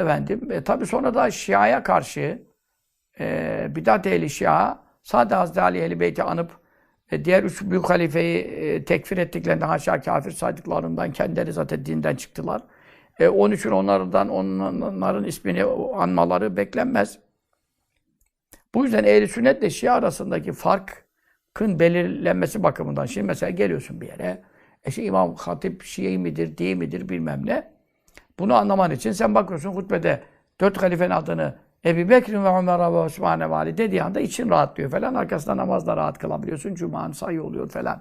Efendim, e, tabi sonra da Şia'ya karşı e, bidat ehli Şia, Sade Hazreti Ali Ehli Beyt'i anıp e, diğer üç büyük halifeyi e, tekfir ettiklerinde haşa kafir saydıklarından kendileri zaten dinden çıktılar. E, onun için onlardan onların ismini anmaları beklenmez. Bu yüzden ehli sünnetle Şia arasındaki farkın belirlenmesi bakımından şimdi mesela geliyorsun bir yere e işte İmam Hatip Şii midir, değil midir bilmem ne. Bunu anlaman için sen bakıyorsun hutbede dört halifenin adını Ebu Bekir ve Ömer ve Osman Vali dediği anda için rahatlıyor falan. Arkasında namazda rahat kılabiliyorsun. Cuma'nın sayı oluyor falan.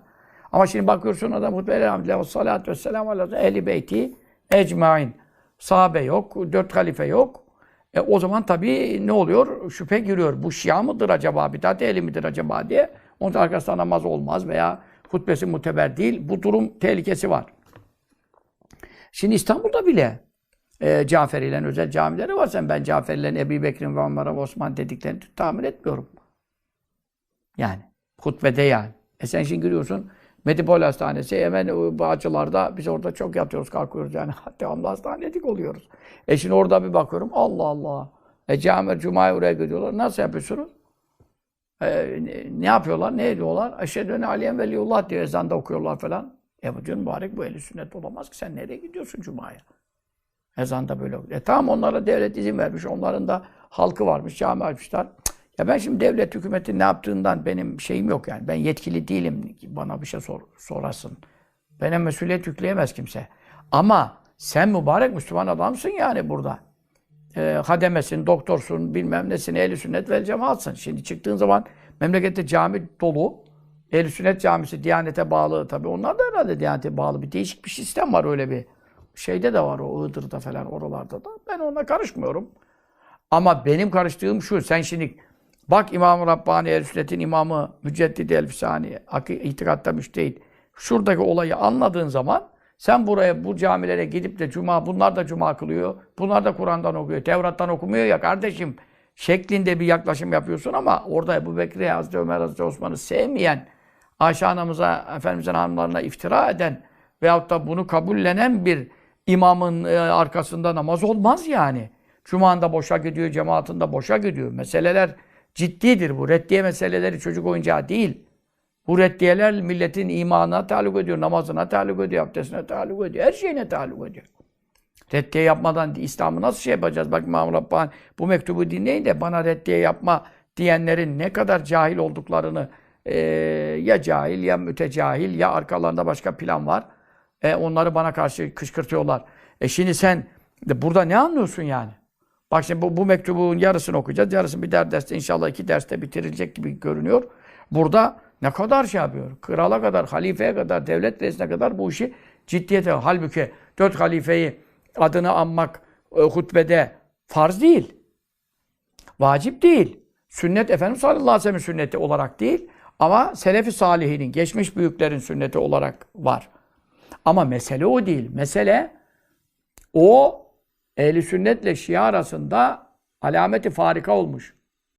Ama şimdi bakıyorsun adam hutbe elhamdülillah ve salatu ve selamu ala ehli beyti ecmain. Sahabe yok, dört halife yok. E, o zaman tabii ne oluyor? Şüphe giriyor. Bu Şia mıdır acaba? Bidat ehli midir acaba diye. Onun arkasında namaz olmaz veya hutbesi muteber değil. Bu durum tehlikesi var. Şimdi İstanbul'da bile e, Caferilerin özel camileri var. Sen ben Caferilerin Ebu Bekir'in ve Ömer'e Osman dediklerini tahmin etmiyorum. Yani. Hutbede yani. E sen şimdi giriyorsun Medipol Hastanesi hemen bu açılarda biz orada çok yatıyoruz kalkıyoruz yani devamlı hastanedik oluyoruz. E şimdi orada bir bakıyorum Allah Allah. E cami, cumaya oraya gidiyorlar. Nasıl yapıyorsunuz? E, ne, ne yapıyorlar? Ne ediyorlar? Eşhedü enne aliyen veliyullah diye ezanda okuyorlar falan. E bu mübarek bu eli sünnet olamaz ki. Sen nereye gidiyorsun cumaya? Ezanda böyle. E tamam onlara devlet izin vermiş. Onların da halkı varmış. Cami açmışlar. Ya ben şimdi devlet hükümetin ne yaptığından benim şeyim yok yani. Ben yetkili değilim bana bir şey sor, sorasın. Bana mesuliyet yükleyemez kimse. Ama sen mübarek Müslüman adamsın yani burada. E, hademesin, doktorsun, bilmem nesin, ehl sünnet vel cemaatsın. Şimdi çıktığın zaman memlekette cami dolu. ehl sünnet camisi Diyanete bağlı tabii. Onlar da herhalde Diyanete bağlı bir değişik bir sistem var öyle bir. Şeyde de var o Iğdır'da falan oralarda da. Ben ona karışmıyorum. Ama benim karıştığım şu. Sen şimdi bak İmam-ı Rabbani El-Sünnet'in imamı Müceddidi El-Fisani itikatta müştehit. Şuradaki olayı anladığın zaman sen buraya bu camilere gidip de cuma bunlar da cuma kılıyor. Bunlar da Kur'an'dan okuyor. Tevrat'tan okumuyor ya kardeşim. Şeklinde bir yaklaşım yapıyorsun ama orada Ebu Bekir'i, Hazreti Ömer, Hazreti Osman'ı sevmeyen, Ayşe anamıza, Efendimiz'in hanımlarına iftira eden veyahut da bunu kabullenen bir imamın e, arkasında namaz olmaz yani. Cuma'nda boşa gidiyor, cemaatinde boşa gidiyor. Meseleler ciddidir bu. Reddiye meseleleri çocuk oyuncağı değil. Bu reddiyeler milletin imanına taluk ediyor, namazına taluk ediyor, abdestine taluk ediyor, her şeyine taluk ediyor. Reddiye yapmadan İslam'ı nasıl şey yapacağız? Bak İmam Rabbani bu mektubu dinleyin de bana reddiye yapma diyenlerin ne kadar cahil olduklarını e, ya cahil ya mütecahil ya arkalarında başka plan var. E, onları bana karşı kışkırtıyorlar. E şimdi sen de burada ne anlıyorsun yani? Bak şimdi bu, bu mektubun yarısını okuyacağız. Yarısını bir derste inşallah iki derste bitirilecek gibi görünüyor. Burada ne kadar şey yapıyor? Krala kadar, halifeye kadar, devlet reisine kadar bu işi ciddiyete. Halbuki dört halifeyi adını anmak e, hutbede farz değil. Vacip değil. Sünnet Efendimiz sallallahu aleyhi ve sünneti olarak değil. Ama Selefi Salihinin, geçmiş büyüklerin sünneti olarak var. Ama mesele o değil. Mesele o ehli sünnetle Şia arasında alameti farika olmuş.